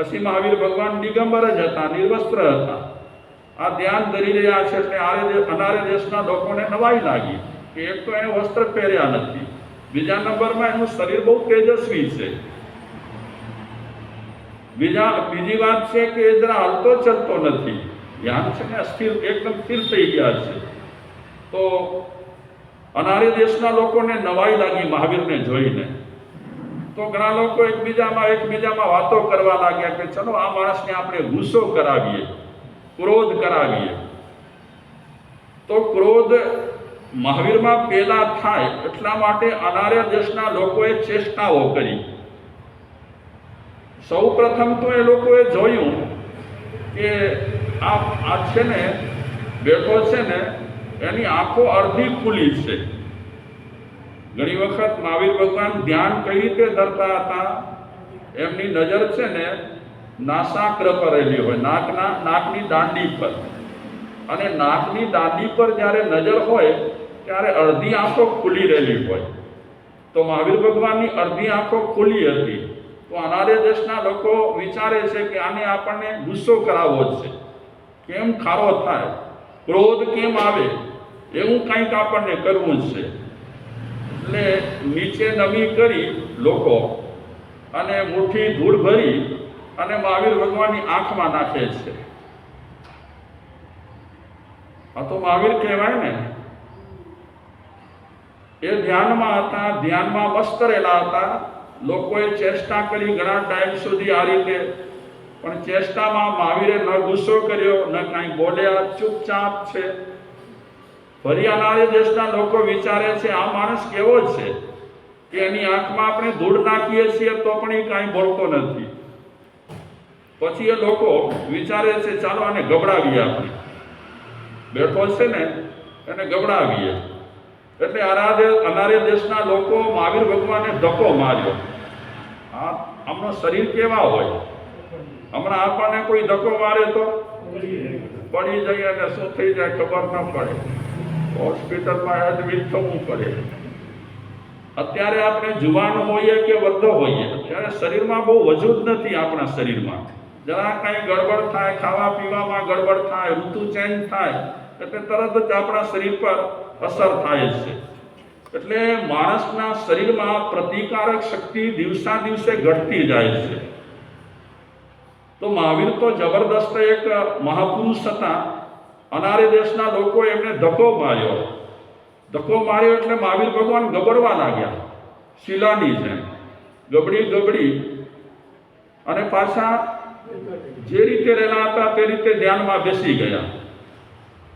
પછી મહાવીર ભગવાન દિગંબર જ હતા, નિર્વસ્ત્ર હતા. આ ધ્યાન ધરી રહ્યા છે એટલે આરે અનારે દેશના લોકોને નવાઈ લાગી કે એક તો એને વસ્ત્ર પહેર્યા નથી. બીજા નંબરમાં એનું શરીર બહુ તેજસ્વી છે. બીજા, બીજી વાત છે કે એ જરા હલતો ચલતો નથી. ધ્યાન છે ને અસ્થિર, એકદમ સ્થિર થઈ ગયા છે. તો અનારે દેશના લોકોને નવાઈ લાગી મહાવીરને જોઈને. તો ઘણા લોકો એકબીજામાં એકબીજામાં વાતો કરવા લાગ્યા કે ચલો આ માણસને આપણે ગુસ્સો કરાવીએ, ક્રોધ કરાવીએ. તો ક્રોધ મહાવીરમાં પેલા થાય એટલા માટે અનાર્ય દેશના લોકોએ ચેષ્ટાઓ કરી. સૌ પ્રથમ તો એ લોકોએ જોયું કે આ છે ને, બેઠો છે ને, એની આંખો અડધી ખુલી છે. ઘણી વખત મહાવીર ભગવાન ધ્યાન કઈ રીતે ધરતા હતા? એમની નજર છે ને નાસાગ્ર પર રહેલી હોય, નાકના, નાકની દાંડી પર. અને નાકની દાંડી પર જ્યારે નજર હોય, ત્યારે અડધી આંખો ખુલી રહેલી હોય. તો મહાવીર ભગવાનની અડધી આંખો ખુલી હતી. તો અનાર્ય દેશના લોકો વિચારે છે કે આને આપણને ગુસ્સો કરાવવો છે. કેમ ખારો થાય? ક્રોધ કેમ આવે? એવું કંઈક આપણને કરવું જ છે. એટલે નીચે નમી કરી લોકો અને મુઠ્ઠી ધૂળ ભરી અને મહાવીર ભગવાનની આંખમાં નાખે છે. આ તો મહાવીર કહેવાય ને. એ ધ્યાનમાં હતા, ધ્યાનમાં મસ્ત રહેલા હતા. લોકોએ ચેષ્ટા કરી ઘણા ટાઈમ સુધી આ રીતે. પણ ચેષ્ટામાં મહાવીરે ન ગુસ્સો કર્યો, ન કાંઈ બોલ્યા, ચૂપચાપ છે. ફરી અનાર્ય દેશના લોકો વિચારે છે, આ માણસ કેવો છે? કે એની આંખમાં આપણે ધૂળ નાખીએ છીએ તો પણ એ કાંઈ બોલતો નથી. પછી એ લોકો વિચારે છે, ચાલો આને ગબડાવીએ આપણે. બેઠો છે ને, એને ગબડાવીએ. એટલે આરાધે, અનાર્ય દેશના લોકો મહાવીર ભગવાને ધક્કો માર્યો. આ આમનો શરીર કેવા હોય? હમણાં આપણને કોઈ ધક્કો મારે તો? પડી જાય અને શું થઈ જાય ખબર ન પડે. હોસ્પિટલમાં એડમિટ થવું પડે અત્યારે આપણે જુવાન હોઈએ કે વૃદ્ધ હોઈએ, ત્યારે શરીરમાં બહુ વજૂદ નથી આપણા શરીરમાં. જરા કાંઈ ગડબડ થાય, ખાવા પીવામાં ગડબડ થાય, ઋતુ ચેન્જ થાય, એટલે તરત જ આપણા શરીર પર અસર થાય છે. એટલે માણસના શરીરમાં પ્રતિકારક શક્તિ દિવસા દિવસે ઘટતી જાય છે. તો મહાવીર તો જબરદસ્ત એક મહાપુરુષ હતા. અનારે દેશના લોકો એમને ધક્કો માર્યો. ધક્કો માર્યો એટલે મહાવીર ભગવાન ગબડવા લાગ્યા. શિલાની જેમ. ગબડી ગબડી. અને પાછા જે રીતે રહેલા હતા તે રીતે ધ્યાનમાં બેસી ગયા.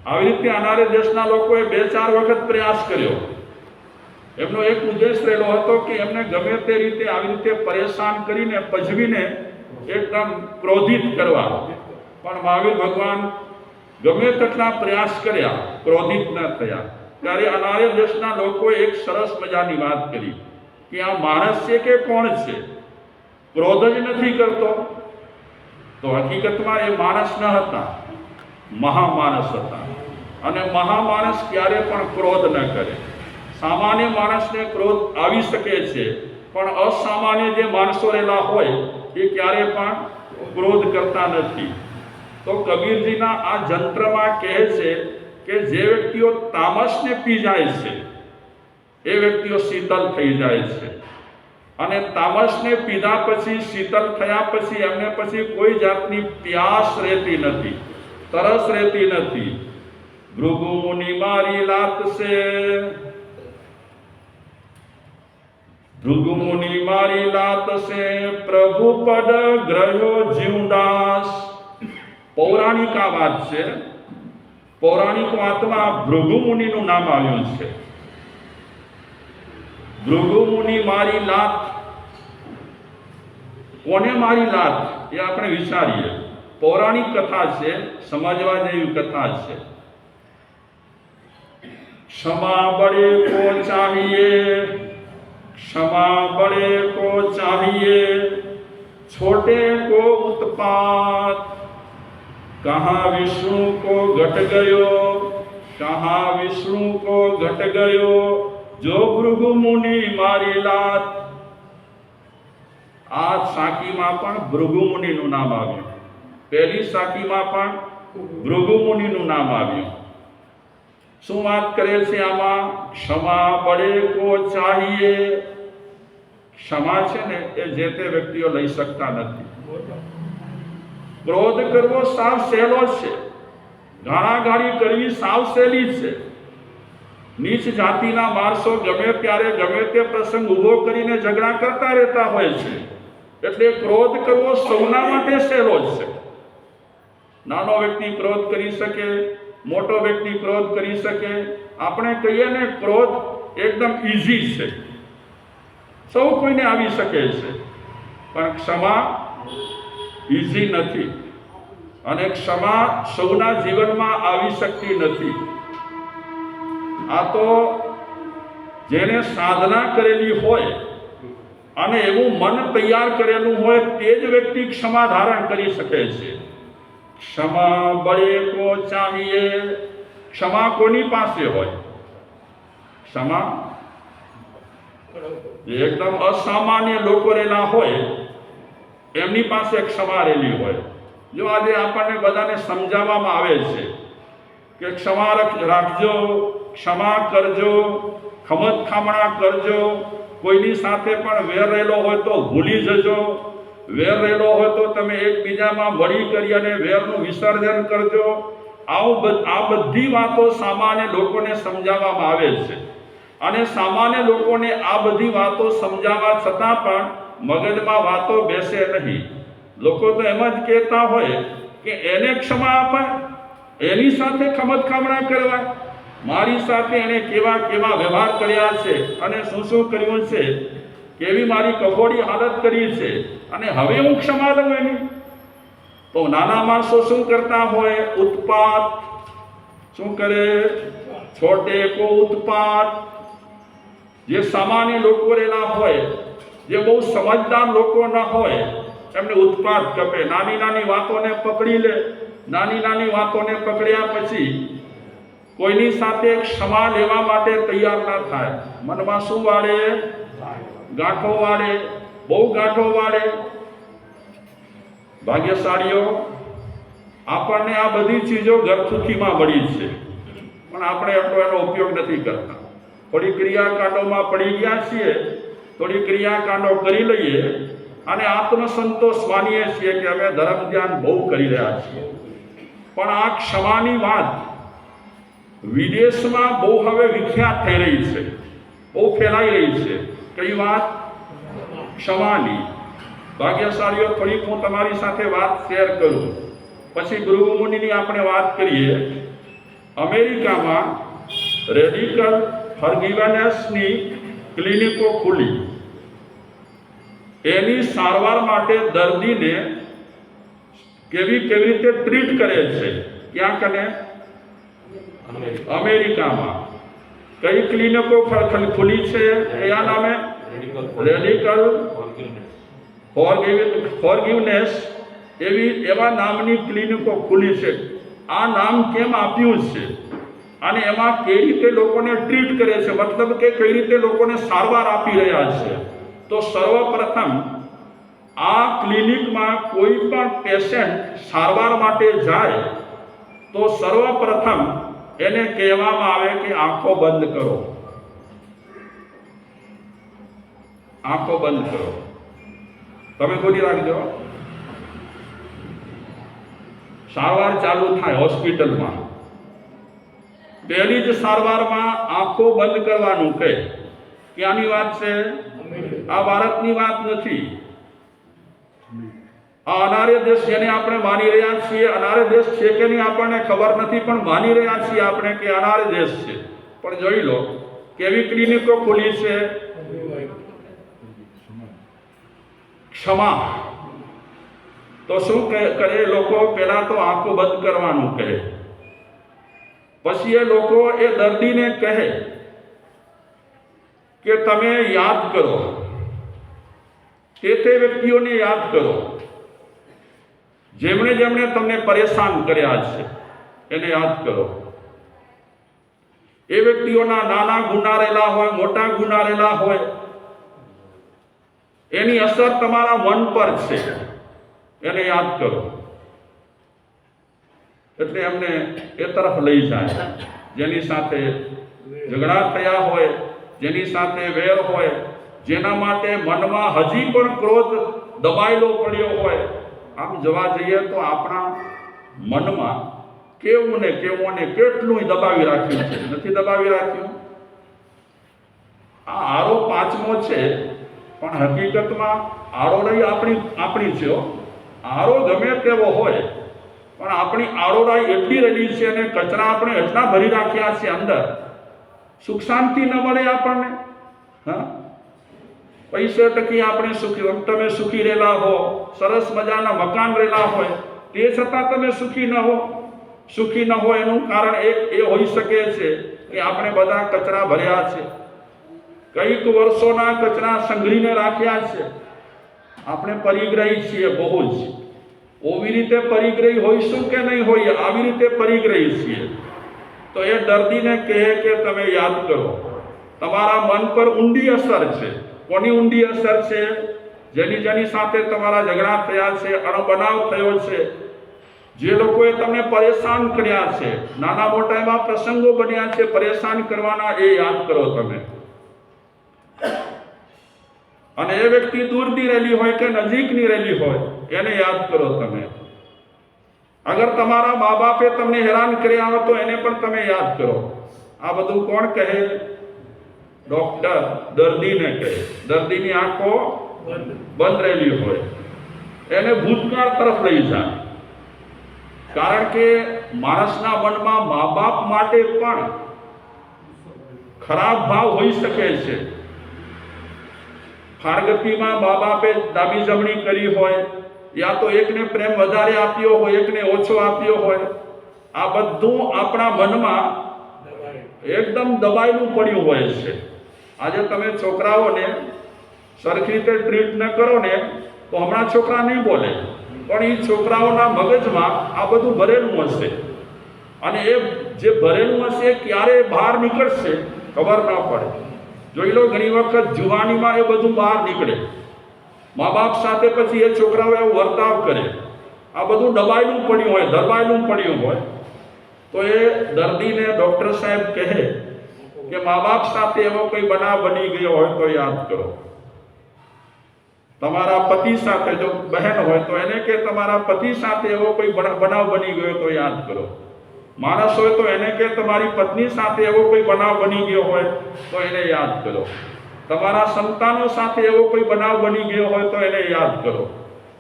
આવી રીતે અનારે દેશના લોકોએ બે, ચાર વખત પ્રયાસ કર્યો. એમનો એક ઉદ્દેશ રહેલો હતો કે એમને ગમે તે રીતે આવી રીતે પરેશાન કરીને પજવીને એકદમ ક્રોધિત કરવા. પણ મહાવીર ભગવાન ગમે તેટલા પ્રયાસ કર્યા, ક્રોધિત ન થયા. ત્યારે અનાર્ય દેશના લોકોએ એક સરસ મજાની વાત કરી કે આ માણસ છે કે કોણ છે? ક્રોધ જ નથી કરતો. તો હકીકતમાં એ માણસ ન હતા, મહામાણસ હતા. અને મહામાણસ ક્યારે પણ ક્રોધ ન કરે. સામાન્ય માણસને ક્રોધ આવી શકે છે, પણ અસામાન્ય જે માણસો રહેલા હોય, એ ક્યારે પણ ક્રોધ કરતા નથી. તો કબીરજીના આ જંત્રમાં કહે છે કે જે વ્યક્તિઓ તામસને પી જાય છે, એ વ્યક્તિઓ શીતલ થઈ જાય છે. અને તામસને પીધા પછી, શીતલ થયા પછી એમને પછી કોઈ જાતની પ્યાસ રહેતી નથી, તરસ રહેતી નથી. ભૃગુમુનિ મારી લાત છે ભૃગુ મારી લાત છે પ્રભુ પદ ગ્રહ્યો જીવદાસ. પૌરાણિક આ વાત છે. પૌરાણિક વાતમાં ભૃગુમુનિ નું નામ આવ્યું છે. ભૃગુમુનિ મારી લાત, કોને મારી લાત એ આપણે વિચારીએ. પૌરાણિક કથા છે સમજવા જેવી કથા છે. ક્ષમા બળે કો ચાહીએ, ક્ષમા બળે કો ચાહીએ, છોટે કો ઉત્પાત. कहाँ विष्णु को घट गयो कहाँ विष्णु को घट गयो जो भृगु मुनि मारी लात આ સાખીમાં પણ ભૃગુ મુનિનું નામ આવ્યું પહેલી સાખીમાં પણ ભૃગુ મુનિનું નામ આવ્યું શું વાત કરે છે આમાં ક્ષમા બળે કો ચાહીએ ક્ષમા છે ને એ જે તે વ્યક્તિઓ લઈ શકતા નથી ક્રોધ કરવો સાવ સહેલો છે. ગાળાગાળી કરવી સાવ સહેલી છે. નીચ જાતિના માણસો ગમે ત્યારે ગમે તે પ્રસંગ ઊભો કરીને ઝઘડા કરતા રહેતા હોય છે. એટલે ક્રોધ કરવો સૌના માટે સહેલો જ છે. નાનો વ્યક્તિ ક્રોધ કરી શકે, મોટો વ્યક્તિ ક્રોધ કરી શકે. આપણે કહીએ ને ક્રોધ એકદમ ઈઝી છે. સૌ કોઈને આવી શકે છે. પણ ક્ષમા ઈઝી નથી અને ક્ષમા સૌના જીવનમાં આવી શકતી નથી. આ તો જેને સાધના કરેલી હોય અને એવું મન તૈયાર કરેલું હોય તે જ વ્યક્તિ ક્ષમા ધારણ કરી શકે છે. ક્ષમા બળે કો ચાહીએ ક્ષમા કોની પાસે હોય? ક્ષમા? એકદમ અસામાન્ય લોકો રહેલા હોય. એમની પાસે ક્ષમા રહેલી હોય. જો આજે આપણને બધાને સમજાવવામાં આવે છે કે ક્ષમા રખ- રાખજો, ક્ષમા કરજો, ખમત ખામણા કરજો, કોઈની સાથે પણ વેર રહેલો હોય તો ભૂલી જજો, વેર રહેલો હોય તો તમે એકબીજામાં વળી કરી અને વેરનું વિસર્જન કરજો. આવું આ બધી વાતો સામાન્ય લોકોને સમજાવવામાં આવે છે. અને સામાન્ય લોકોને આ બધી વાતો સમજાવવા છતાં પણ મગજમાં વાતો બેસે નહીં. લોકો તો એમ જ કહેતા હોય કે એને ક્ષમા અપાય, એની સાથે ખમતખામણા કરવા. મારી સાથે એણે કેવા કેવા વ્યવહાર કર્યા છે અને શું શું કર્યું છે, કેવી મારી કફોડી હાલત કરી છે અને હવે હું ક્ષમા લઉં એની. તો નાના માણસો શું કરતા હોય? ઉત્પાત. શું કરે? છોટે કો ઉત્પાત. જે સામાન્ય લોકો રહેલા હોય જે બહુ સમજદાર લોકો ન હોય, એમને ઉત્પાદ કપે. નાની નાની વાતોને પકડી લે. નાની નાની વાતોને પકડ્યા પછી કોઈની સાથે ક્ષમા લેવા માટે તૈયાર ના થાય. મનમાં શું વાળે? ગાંઠો વાળે. બહુ ગાંઠો વાળે. ભાગ્યશાળીઓ, આપણને આ બધી ચીજો ઘરથુથીમાં મળી છે. પણ આપણે એટલો એનો ઉપયોગ નથી કરતા. થોડી ક્રિયાકાંડોમાં પડી ગયા છીએ. થોડી ક્રિયાકાંડો કરી લઈએ અને આત્મસંતોષ માનીએ છીએ કે અમે ધર્મ ધ્યાન બહુ કરી રહ્યા છીએ. પણ આ ક્ષમાની વાત વિદેશમાં બહુ હવે વિખ્યાત થઈ રહી છે. બહુ ફેલાઈ રહી છે. કઈ વાત? ક્ષમાની. ભાગ્યશાળીઓ, થોડીક હું તમારી સાથે વાત શેર કરું. પછી ગૃહમુનિની આપણે વાત કરીએ. અમેરિકામાં રેડિકલ ફર્ગિવનેસની ક્લિનિકો ખુલી. એની સારવાર માટે દર્દીને કેવી કેવી રીતે ટ્રીટ કરે છે? ક્યાં કને અમેરિકામાં. કઈ ક્લિનિકો ખુલી છે? કયા નામે? રેડિકલ ફોરગિવનેસ એવી એવા નામની ક્લિનિકો ખુલી છે. આ નામ કેમ આપ્યું છે? અને એમાં કઈ રીતે લોકોને ટ્રીટ કરે છે? મતલબ કે કઈ રીતે લોકોને સારવાર આપી રહ્યા છે? તો સર્વપ્રથમ આ ક્લિનિકમાં કોઈ પણ પેશન્ટ સારવાર માટે જાય, તો સર્વપ્રથમ એને કહેવામાં આવે કે આંખો બંધ કરો. આંખો બંધ કરો. તમે ખોલી રાખજો સારવાર ચાલુ થાય હોસ્પિટલમાં. પહેલી જ સારવારમાં આંખો બંધ કરવાનું કહે. ક્યાંની વાત છે? આ ભારતની વાત નથી. આ અનાર્ય દેશ જેને આપણે માની રહ્યા છીએ, અનાર્ય દેશ છે કે નહીં આપણને ખબર નથી, પણ માની રહ્યા છીએ આપણે કે અનાર્ય દેશ છે. પણ જોઈ લો, કેવી ક્લિનિકો ખુલી છે? ક્ષમા. તો શું કરે લોકો, પહેલા તો આંખો બંધ કરવાનું કહે. પછી એ લોકો એ દર્દીને કહે કે તમે યાદ કરો. તે તે વ્યક્તિઓને યાદ કરો. જેમણે જેમણે તમને પરેશાન કર્યા છે, એને યાદ કરો. એ વ્યક્તિઓના નાના ગુનારેલા હોય, મોટા ગુનારેલા હોય, એની અસર તમારા મન પર છે, એને યાદ કરો. એટલે એમને એ તરફ લઈ જાય. જેની સાથે ઝઘડા થયા હોય, જેની સાથે વેર હોય જેના માટે મનમાં હજી પણ ક્રોધ દબાયેલો પડ્યો હોય. આમ જોવા જઈએ તો આપણા મનમાં કેવું ને કેવું ને કેટલું દબાવી રાખ્યું છે. નથી દબાવી રાખ્યું? આ આરો પાંચમો છે, પણ હકીકતમાં આરોરાઈ આપણી આપણી છે. આરો ગમે તેવો હોય, પણ આપણી આરોરાઈ એટલી રહેલી છે અને કચરા આપણે એટલા ભરી રાખ્યા છે અંદર. સુખ શાંતિ ન મળે આપણને. હા? પૈસે ટકી આપણે સુખી તમે સુખી રહેલા હો, સરસ મજાના મકાન રહેલા હોય, તે છતાં તમે સુખી ન હો. સુખી ન હોય એનું કારણ એક એ હોઈ શકે છે કે આપણે બધા કચરા ભર્યા છે. કંઈક વર્ષોના કચરા સંઘરીને રાખ્યા છે. આપણે પરિગ્રહી છીએ બહુ જ. ઓવી રીતે પરિગ્રહી હોઈશું કે નહીં હોઈએ, આવી રીતે પરિગ્રહી છીએ. તો એ દર્દીને કહે કે તમે યાદ કરો, તમારા મન પર ઊંડી અસર છે. કોની ઊંડી અસર છે? જેની જેની સાથે તમારા ઝઘડા થયા છે અણબનાવ થયો છે. જે લોકોએ તમને પરેશાન કર્યા છે, નાના મોટા એવા પ્રસંગો બન્યા છે, પરેશાન કરવાના એ યાદ કરો તમે. અને એ વ્યક્તિ દૂરની રહેલી હોય કે નજીકની રહેલી હોય, એને યાદ કરો તમે. અગર તમારા મા બાપે તમને હેરાન કર્યા હોય તો એને પણ તમે યાદ કરો. આ બધું કોણ કહે? ડોક્ટર દર્દીને કહે, દર્દીની આંખો બંધ રહેલી હોય, એને ભૂતકાળ તરફ લઈ જાય. કારણ કે માણસના મનમાં મા બાપ માટે પણ ખરાબ ભાવ હોઈ શકે છે. ફારગતીમાં મા બાપે ડાબી જમણી કરી હોય, યા તો એકને પ્રેમ વધારે આપ્યો હોય, એકને ઓછો આપ્યો હોય, આ બધું આપણા મનમાં એકદમ દબાયેલું પડ્યું હોય છે. આજે તમે છોકરાઓને સરખી રીતે ટ્રીટ ન કરો ને, તો હમણાં છોકરા નહીં બોલે. પણ એ છોકરાઓના મગજમાં આ બધું ભરેલું હશે. અને એ જે ભરેલું હશે ક્યારે બહાર નીકળશે, ખબર ન પડે. જોઈ લો, ઘણી વખત જુવાનીમાં એ બધું બહાર નીકળે. મા બાપ સાથે પછી એ છોકરાઓ એવો વર્તાવ કરે. આ બધું દબાયેલું પડ્યું હોય દબાયેલું પડ્યું હોય, તો એ દર્દીને ડૉક્ટર સાહેબ કહે કે મા બાપ સાથે એવો કોઈ બનાવ બની ગયો હોય તો યાદ કરો. તમારા પતિ સાથે જો બહેન હોય તો એને કે તમારા પતિ સાથે એવો કોઈ બનાવ બની ગયો તો યાદ કરો. માણસ હોય તો એને કે તમારી પત્ની સાથે એવો કોઈ બનાવ બની ગયો હોય તો એને યાદ કરો. તમારા સંતાનો સાથે એવો કોઈ બનાવ બની ગયો હોય તો એને યાદ કરો.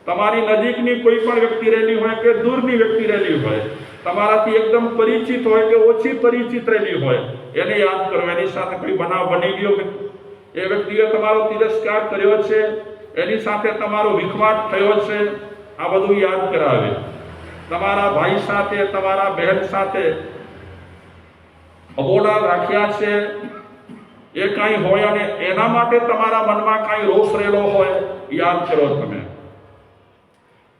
તમારી નજીકની કોઈ પણ વ્યક્તિ રહેલી હોય કે દૂરની વ્યક્તિ રહેલી હોય, તમારાથી એકદમ પરિચિત હોય કે ઓછી પરિચિત રહેલી હોય એને યાદ કરો, એની સાથે કોઈ બનાવ બની ગયો કે એ વ્યક્તિએ તમારો તિરસ્કાર કર્યો છે, એની સાથે તમારો વિખવાટ થયો છે, આ બધું યાદ કરાવે. તમારા ભાઈ સાથે, તમારા બહેન સાથે અબોલા રાખ્યા છે, એ કાંઈ હોય અને એના માટે તમારા મનમાં કાંઈ રોષ રહેલો હોય, યાદ કરો તમે.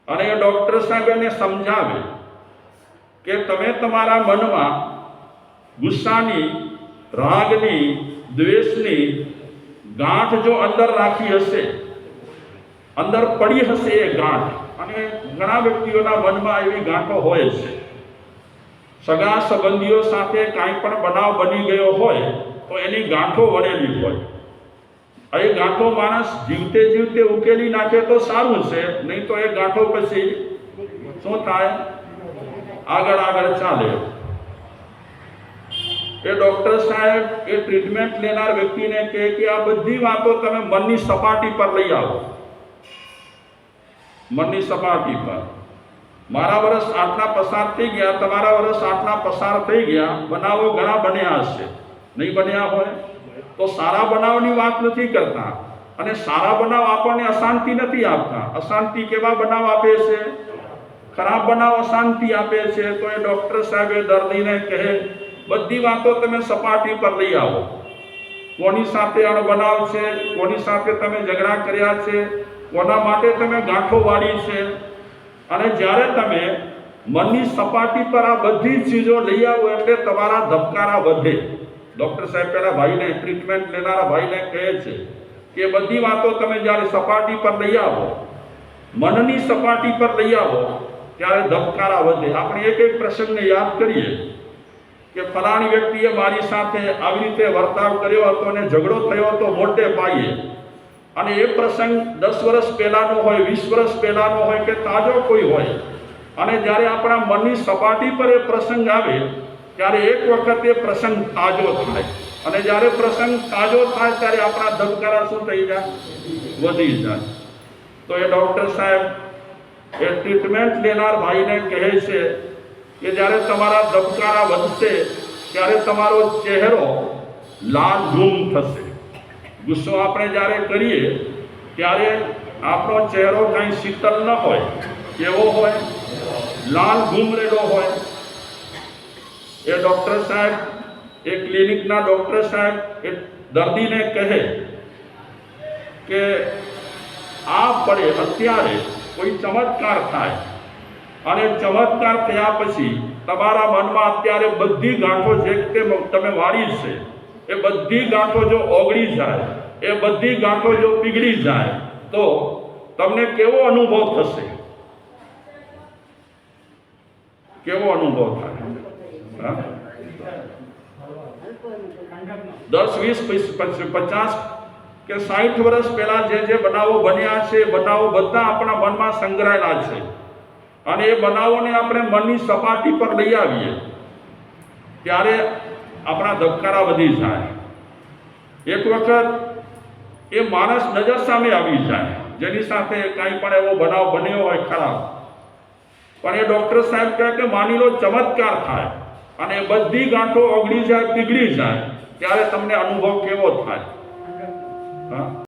અને એ ડૉક્ટર સાહેબ એને સમજાવે કે તમે તમારા મનમાં ગુસ્સાની રાગની, દ્વેષની ગાંઠ જો અંદર રાખી હશે, અંદર પડી હશે એ ગાંઠ, અને ઘણા વ્યક્તિઓના મનમાં એવી ગાંઠો હોય છે. સગા સંબંધીઓ સાથે કાંઈ પણ બનાવ બની ગયો હોય, તો એની ગાંઠો વળેલી હોય. એ ગાંઠો માણસ જીવતે જીવતે ઉકેલી નાખે તો સારું છે, નહીં તો એ ગાંઠો પછી શું થાય? આગળ આગળ ચાલે. એ ડૉક્ટર સાહેબ, એ ટ્રીટમેન્ટ લેનાર વ્યક્તિને કહે કે આ બધી વાતો તમે મનની સપાટી પર લઈ આવો. મનની સપાટી પર. મારા વર્ષ આટલા પસાર થઈ ગયા, તમારા વર્ષ આટલા પસાર થઈ ગયા, બનાવો ઘણા બન્યા હશે. નહીં બન્યા હોય? તો સારા બનાવની વાત નથી કરતા. અને સારા બનાવ આપણને અશાંતિ નથી આપતા. અશાંતિ કેવા બનાવ આપે છે? ખરાબ બનાવ અશાંતિ આપે છે. તો એ ડૉક્ટર સાહેબે દર્દીને કહે બધી વાતો તમે સપાટી પર લઈ આવો. કોની સાથે અણબનાવ છે, કોની સાથે તમે ઝઘડા કર્યા છે, કોના માટે તમે ગાંઠો વાળી છે. અને જ્યારે તમે મનની સપાટી પર આ બધી ચીજો લઈ આવો એટલે તમારા ધબકારા વધે. ડૉક્ટર સાહેબ પેલા ભાઈને ટ્રીટમેન્ટ લેનારા ભાઈને કહે છે કે બધી વાતો તમે જ્યારે સપાટી પર લઈ આવો, મનની સપાટી પર લઈ આવો, ત્યારે ધબકારા વધે. આપણે એક એક પ્રસંગને યાદ કરીએ. કે ફલાણી વ્યક્તિએ મારી સાથે આવી રીતે વર્તાવ કર્યો હતો અને ઝઘડો થયો હતો મોટે પાયે. અને એ પ્રસંગ દસ વર્ષ પહેલાનો હોય, વીસ વર્ષ પહેલાનો હોય કે તાજો કોઈ હોય. અને જ્યારે આપણા મનની સપાટી પર એ પ્રસંગ આવે, ત્યારે એક વખત એ પ્રસંગ તાજો થાય. અને જ્યારે પ્રસંગ તાજો થાય, ત્યારે આપણા ધબકારા શું થઈ જાય? વધી જાય. તો એ ડૉક્ટર સાહેબ એ ટ્રીટમેન્ટ લેનાર ભાઈને કહે છે કે જ્યારે તમારા ધબકારા વધશે, ત્યારે તમારો ચહેરો લાલ ધૂમ થશે. ગુસ્સો આપણે જ્યારે કરીએ, ત્યારે આપણો ચહેરો કાંઈ શીતલ ન હોય, કેવો હોય? લાલ ઘૂમરેલો હોય. એ ડૉક્ટર સાહેબ, એ ક્લિનિકના ડૉક્ટર સાહેબ, એ દર્દીને કહે કે આ પડે, અત્યારે કોઈ ચમત્કાર થાય. અને ચમત્કાર થયા પછી તમારા મનમાં અત્યારે બધી ગાંઠો જે તે તમે વાળી છે. એ બધી ગાંઠો જો ઓગળી જાય, એ બધી ગાંઠો જો પીગળી જાય, તો તમને કેવો અનુભવ થશે? કેવો અનુભવ થાય? દસ, વીસ પચ- પચ- પચાસ કે સાઠ વર્ષ પહેલા જે જે બનાવો બન્યા છે બનાવો બધા આપણા મનમાં સંગ્રહાયેલા છે. અને એ બનાવોને આપણે મનની સપાટી પર લઈ આવીએ. ત્યારે આપણા ધબકારા વધી જાય. એક વખત એ માણસ નજર સામે આવી જાય. જેની સાથે કાંઈ પણ એવો બનાવ બન્યો હોય ખરાબ. પણ એ ડૉક્ટર સાહેબ કહે કે માની લો ચમત્કાર થાય અને બધી ગાંઠો ઓગળી જાય, પીગળી જાય, ત્યારે તમને અનુભવ કેવો થાય? હા?